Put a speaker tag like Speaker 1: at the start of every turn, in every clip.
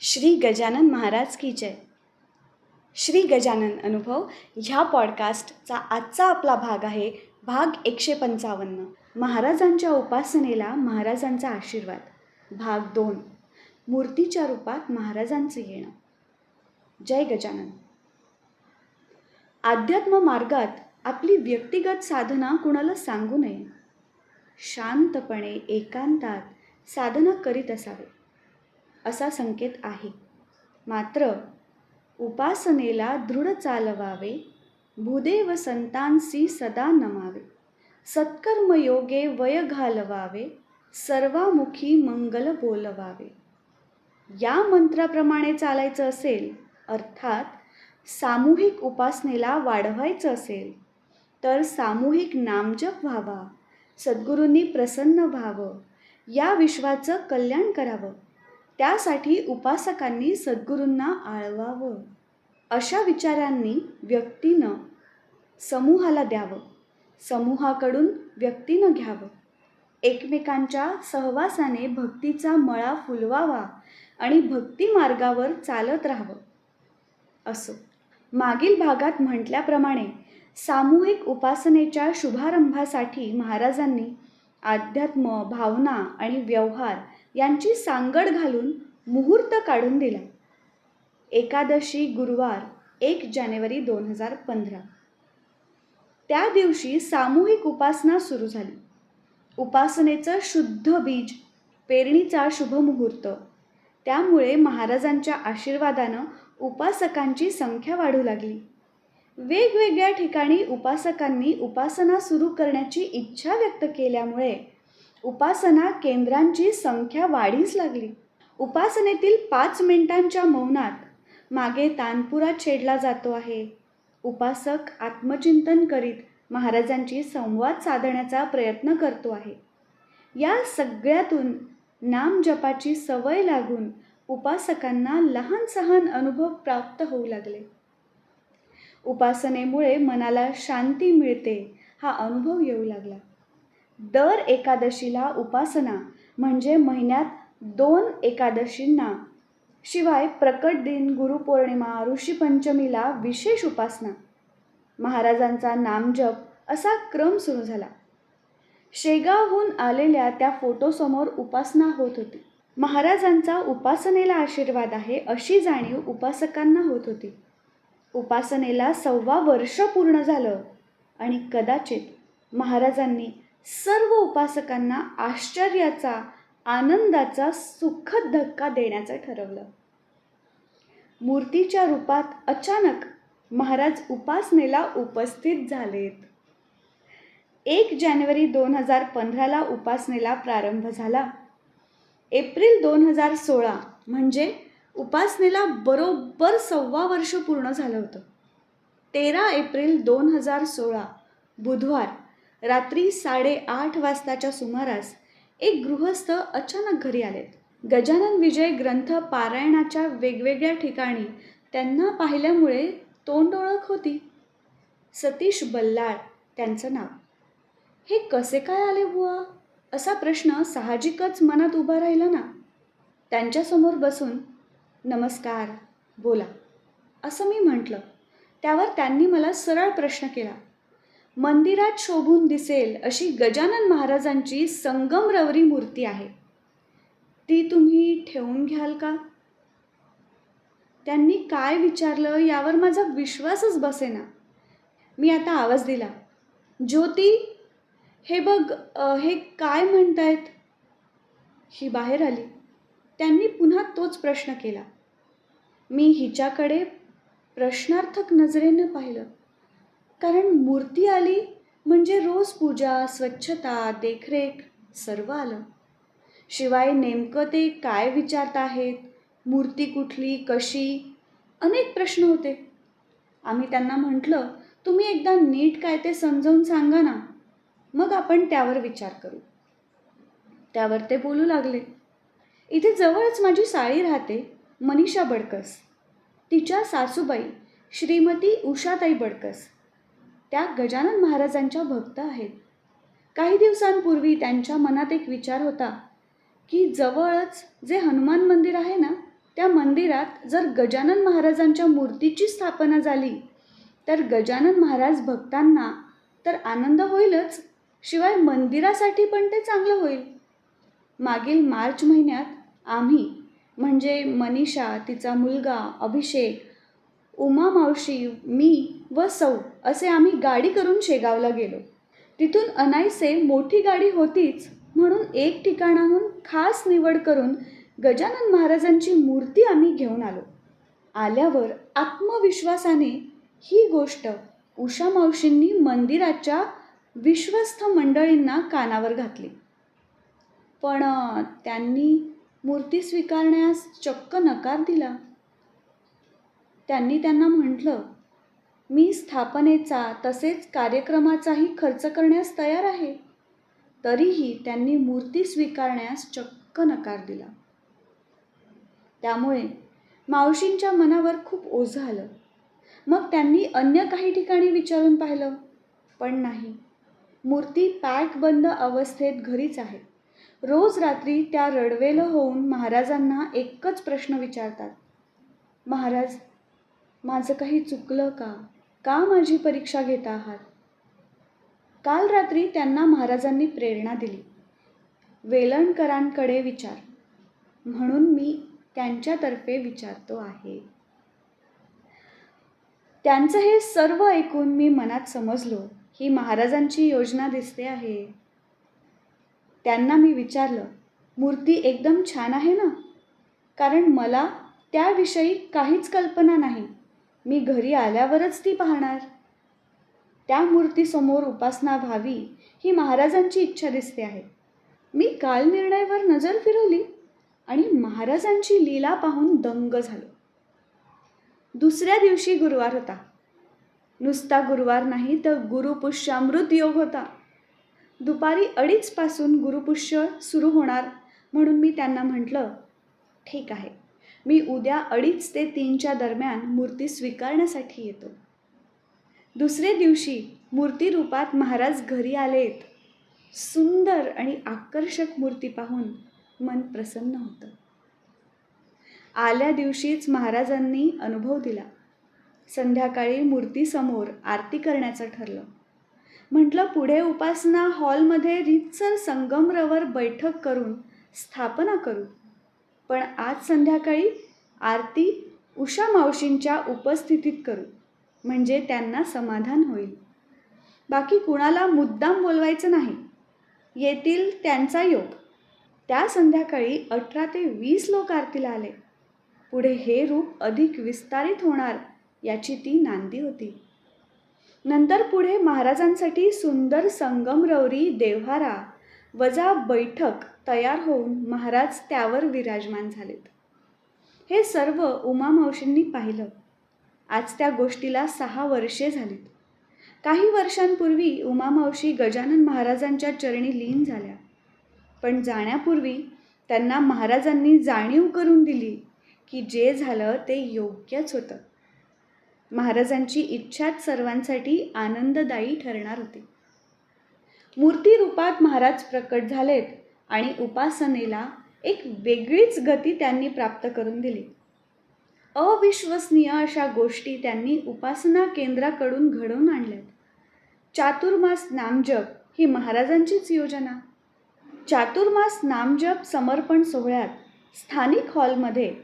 Speaker 1: श्री गजानन महाराज की जय. श्री गजानन अनुभव ह्या पॉडकास्टचा आजचा आपला भाग आहे भाग एकशे पंचावन्न. महाराजांच्या उपासनेला महाराजांचा आशीर्वाद. भाग दोन. मूर्तीच्या रूपात महाराजांचं येणं. जय गजानन. अध्यात्म मार्गात आपली व्यक्तिगत साधना कुणाला सांगू नये? शांतपणे एकांतात साधना करीत असावे. असा संकेत आहे. मात्र उपासनेला दृढ चालवावे भूदेव संतांसी सदा नमावे. सत्कर्मयोगे वय घालवावे सर्वामुखी मंगल बोलवावे. या मंत्राप्रमाणे चालायचं असेल अर्थात सामूहिक उपासनेला वाढवायचं असेल तर सामूहिक नामजप व्हावा सद्गुरूंनी प्रसन्न व्हावं या विश्वाचं कल्याण करावं. त्यासाठी उपासकांनी सद्गुरूंना आळवावं. अशा विचारांनी व्यक्तीनं समूहाला द्यावं. समूहाकडून व्यक्तीनं घ्यावं. एकमेकांच्या सहवासाने भक्तीचा मळा फुलवावा आणि भक्ती मार्गावर चालत राहावं. असो. मागील भागात म्हटल्याप्रमाणे सामूहिक उपासनेच्या शुभारंभासाठी महाराजांनी अध्यात्म भावना आणि व्यवहार यांची सांगड घालून मुहूर्त काढून दिला. एकादशी गुरुवार एक जानेवारी दोन हजार पंधरा. त्या दिवशी सामूहिक उपासना सुरू झाली. उपासनेचं शुद्ध बीज पेरणीचा शुभमुहूर्त त्यामुळे महाराजांच्या आशीर्वादानं उपासकांची संख्या वाढू लागली. वेगवेगळ्या ठिकाणी उपासकांनी उपासना सुरू करण्याची इच्छा व्यक्त केल्यामुळे उपासना केंद्रांची संख्या वाढीस लागली. उपासनेतील पाच मिनिटांच्या मौनात मागे तानपुरा छेडला जातो आहे. उपासक आत्मचिंतन करीत महाराजांची संवाद साधण्याचा प्रयत्न करतो आहे. या सगळ्यातून नामजपाची सवय लागून उपासकांना लहान सहान अनुभव प्राप्त होऊ लागले. उपासनेमुळे मनाला शांती मिळते हा अनुभव येऊ लागला. दर एकादशीला उपासना म्हणजे महिन्यात दोन एकादशींना. शिवाय प्रकट दिन गुरुपौर्णिमा ऋषीपंचमीला विशेष उपासना. महाराजांचा नामजप असा क्रम सुरू झाला. शेगावहून आलेल्या त्या फोटोसमोर उपासना होत होती. महाराजांचा उपासनेला आशीर्वाद आहे अशी जाणीव उपासकांना होत होती. उपासनेला सव्वा वर्ष पूर्ण झालं आणि कदाचित महाराजांनी सर्व उपासकांना आश्चर्याचा आनंदाचा सुखद धक्का देण्याचं ठरवलं. मूर्तीच्या रूपात अचानक महाराज उपासनेला उपस्थित झालेत. एक जानेवारी दोन हजार पंधराला उपासनेला प्रारंभ झाला. एप्रिल दोन हजार सोळा म्हणजे उपासनेला बरोबर सव्वा वर्ष पूर्ण झालं होतं. तेरा एप्रिल दोन हजार सोळा बुधवार रात्री साडेआठ वाजताच्या सुमारास एक गृहस्थ अचानक घरी आलेत गजानन विजय ग्रंथ पारायणाच्या वेगवेगळ्या ठिकाणी त्यांना पाहिल्यामुळे तोंड ओळख होती. सतीश बल्लाळ त्यांचं नाव. हे कसे काय आले बुवा? असा प्रश्न साहजिकच मनात उभा राहिला ना. त्यांच्यासमोर बसून नमस्कार बोला. असं मी म्हटलं. त्यावर त्यांनी मला सरळ प्रश्न केला. मंदिरात शोभून दिसेल अशी गजानन महाराजांची संगमरवरी मूर्ती आहे. ती तुम्ही ठेवून घ्याल का? त्यांनी काय विचारलं यावर माझा विश्वासच बसेना. मी आता आवाज दिला. ज्योती हे बघ हे काय म्हणतायत? ही बाहेर आली. त्यांनी पुन्हा तोच प्रश्न केला. मी हिच्याकडे प्रश्नार्थक नजरेनं पाहिलं. कारण मूर्ती आली म्हणजे रोज पूजा स्वच्छता देखरेख सर्व आलं. शिवाय नेमकं ते काय विचारत आहेत? मूर्ती कुठली? कशी? अनेक प्रश्न होते. आम्ही त्यांना म्हटलं तुम्ही एकदा नीट काय ते समजावून सांगा ना. मग आपण त्यावर विचार करू. त्यावर ते बोलू लागले. इथे जवळच माझी साळी राहते मनीषा बडकस. तिच्या सासूबाई श्रीमती उषाताई बडकस. त्या गजानन महाराजांच्या भक्त आहेत. काही दिवसांपूर्वी त्यांच्या मनात एक विचार होता की जवळच जे हनुमान मंदिर आहे ना त्या मंदिरात जर गजानन महाराजांच्या मूर्तीची स्थापना झाली तर गजानन महाराज भक्तांना तर आनंद होईलच शिवाय मंदिरासाठी पण ते चांगलं होईल. मागील मार्च महिन्यात आम्ही म्हणजे मनीषा तिचा मुलगा अभिषेक उमा मावशी मी व सौ असे आम्ही गाडी करून शेगावला गेलो. तिथून अनायसे मोठी गाडी होतीच म्हणून एक ठिकाणाहून खास निवड करून गजानन महाराजांची मूर्ती आम्ही घेऊन आलो. आल्यावर आत्मविश्वासाने ही गोष्ट उषा मावशींनी मंदिराच्या विश्वस्त मंडळींना कानावर घातली. पण त्यांनी मूर्ती स्वीकारण्यास चक्क नकार दिला. त्यांनी त्यांना म्हटलं मी स्थापनेचा तसेच कार्यक्रमाचाही खर्च करण्यास तयार आहे. तरीही त्यांनी मूर्ती स्वीकारण्यास चक्क नकार दिला. त्यामुळे मावशींच्या मनावर खूप ओझं आलं. मग त्यांनी अन्य काही ठिकाणी विचारून पाहिलं पण नाही. मूर्ती पॅक बंद अवस्थेत घरीच आहे. रोज रात्री त्या रडवेलं होऊन महाराजांना एकच प्रश्न विचारतात. महाराज माझं काही चुकलं का? का माझी परीक्षा घेत आहात? काल रात्री त्यांना महाराजांनी प्रेरणा दिली. वेलणकरांकडे विचार. म्हणून मी त्यांच्यातर्फे विचारतो आहे. त्यांचं हे सर्व ऐकून मी मनात समजलो ही महाराजांची योजना दिसते आहे. त्यांना मी विचारलं मूर्ती एकदम छान आहे ना? कारण मला त्याविषयी काहीच कल्पना नाही. मी घरी आल्यावरच ती पाहणार. त्या मूर्तीसमोर उपासना व्हावी ही महाराजांची इच्छा दिसते आहे. मी काल निर्णयवर नजर फिरवली आणि महाराजांची लीला पाहून दंग झालो. दुसऱ्या दिवशी गुरुवार होता. नुसता गुरुवार नाही तर गुरुपुष्यामृत योग होता. दुपारी अडीचपासून गुरुपुष्य सुरू होणार म्हणून मी त्यांना म्हटलं ठीक आहे मी उद्या अडीच ते तीनच्या दरम्यान मूर्ती स्वीकारण्यासाठी येतो. दुसरे दिवशी मूर्ती रूपात महाराज घरी आलेत सुंदर आणि आकर्षक मूर्ती पाहून मन प्रसन्न होतं. आल्या दिवशीच महाराजांनी अनुभव दिला. संध्याकाळी मूर्तीसमोर आरती करण्याचं ठरलं. म्हटलं पुढे उपासना हॉलमध्ये रितसर संगमरवर बैठक करून स्थापना करू. पण आज संध्याकाळी आरती उषा मावशींच्या उपस्थितीत करू म्हणजे त्यांना समाधान होईल. बाकी कुणाला मुद्दाम बोलवायचं नाही. येतील त्यांचा योग. त्या संध्याकाळी अठरा ते वीस लोक आरतीला आले. पुढे हे रूप अधिक विस्तारित होणार याची ती नांदी होती. नंतर पुढे महाराजांसाठी सुंदर संगमरवरी देव्हारा वजा बैठक तयार होऊन महाराज त्यावर विराजमान झालेत. हे सर्व उमा मावशींनी पाहिलं. आज त्या गोष्टीला सहा वर्षे झालीत. काही वर्षांपूर्वी उमा मावशी गजानन महाराजांच्या चरणी लीन झाल्या. पण जाण्यापूर्वी त्यांना महाराजांनी जाणीव करून दिली की जे झालं ते योग्यच होतं. महाराजांची इच्छाच सर्वांसाठी आनंददायी ठरणार होती. मूर्ती रूपात महाराज प्रकट झालेत आणि उपासनेला एक वेगळीच गती त्यांनी प्राप्त करून दिली. अविश्वसनीय अशा गोष्टी त्यांनी उपासना केंद्राकडून घडवून आणल्यात. चातुर्मास नामजप ही महाराजांचीच योजना. चातुर्मास नामजप समर्पण सोहळ्यात स्थानिक हॉलमध्ये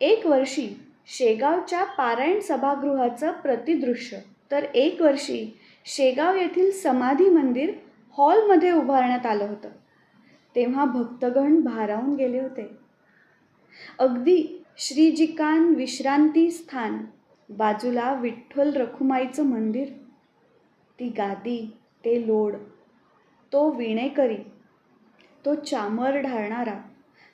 Speaker 1: एक वर्षी शेगावच्या पारायण सभागृहाचं प्रतिदृश्य. तर एक वर्षी शेगाव येथील समाधी मंदिर हॉलमध्ये उभारण्यात आलं होतं. तेव्हा भक्तगण भारावून गेले होते. अगदी श्रीजिकान विश्रांती स्थान बाजूला विठ्ठल रखुमाईचं मंदिर. ती गादी ते लोड तो विणेकरी तो चामर ढाळणारा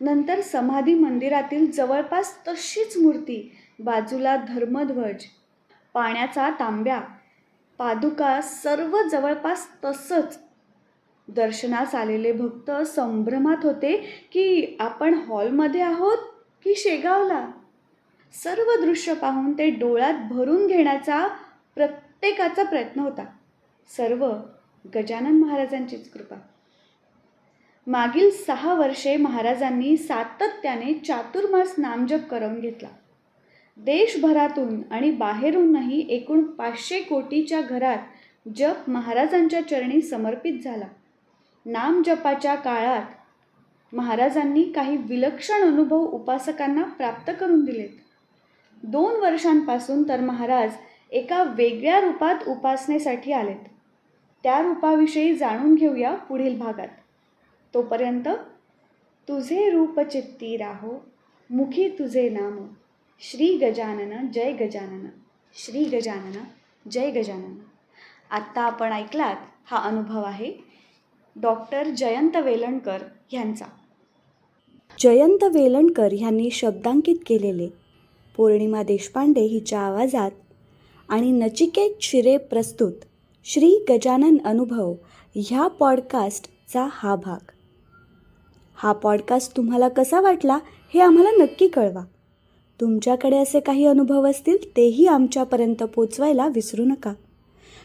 Speaker 1: नंतर समाधी मंदिरातील जवळपास तशीच मूर्ती बाजूला धर्मध्वज पाण्याचा तांब्या पादुका सर्व जवळपास तसंच दर्शनास आलेले भक्त संभ्रमात होते की आपण हॉलमध्ये आहोत की शेगावला? सर्व दृश्य पाहून ते डोळ्यात भरून घेण्याचा प्रत्येकाचा प्रयत्न होता. सर्व गजानन महाराजांचीच कृपा. मागील सहा वर्षे महाराजांनी सातत्याने चातुर्मास नामजप करून घेतला. देशभरातून आणि बाहेरूनही एकूण पाचशे कोटीच्या घरात जप महाराजांच्या चरणी समर्पित झाला. नामजपाच्या काळात महाराजांनी काही विलक्षण अनुभव उपासकांना प्राप्त करून दिलेत. दोन वर्षांपासून तर महाराज एका वेगळ्या रूपात उपासनेसाठी आलेत. त्या रूपाविषयी जाणून घेऊया पुढील भागात. तोपर्यंत तुझे रूप चित्ती राहो मुखी तुझे नाम. श्री गजानन जय गजानन. श्री गजानन जय गजानन. आत्ता आपण ऐकलात हा अनुभव आहे डॉक्टर जयंत वेलणकर ह्यांचा
Speaker 2: जयंत वेलणकर ह्यांनी शब्दांकित केलेले पौर्णिमा देशपांडे हिच्या आवाजात आणि नचिकेत शिरे प्रस्तुत श्री गजानन अनुभव ह्या पॉडकास्टचा हा भाग. हा पॉडकास्ट तुम्हाला कसा वाटला हे आम्हाला नक्की कळवा. तुमच्याकडे असे काही अनुभव असतील तेही आमच्यापर्यंत पोचवायला विसरू नका.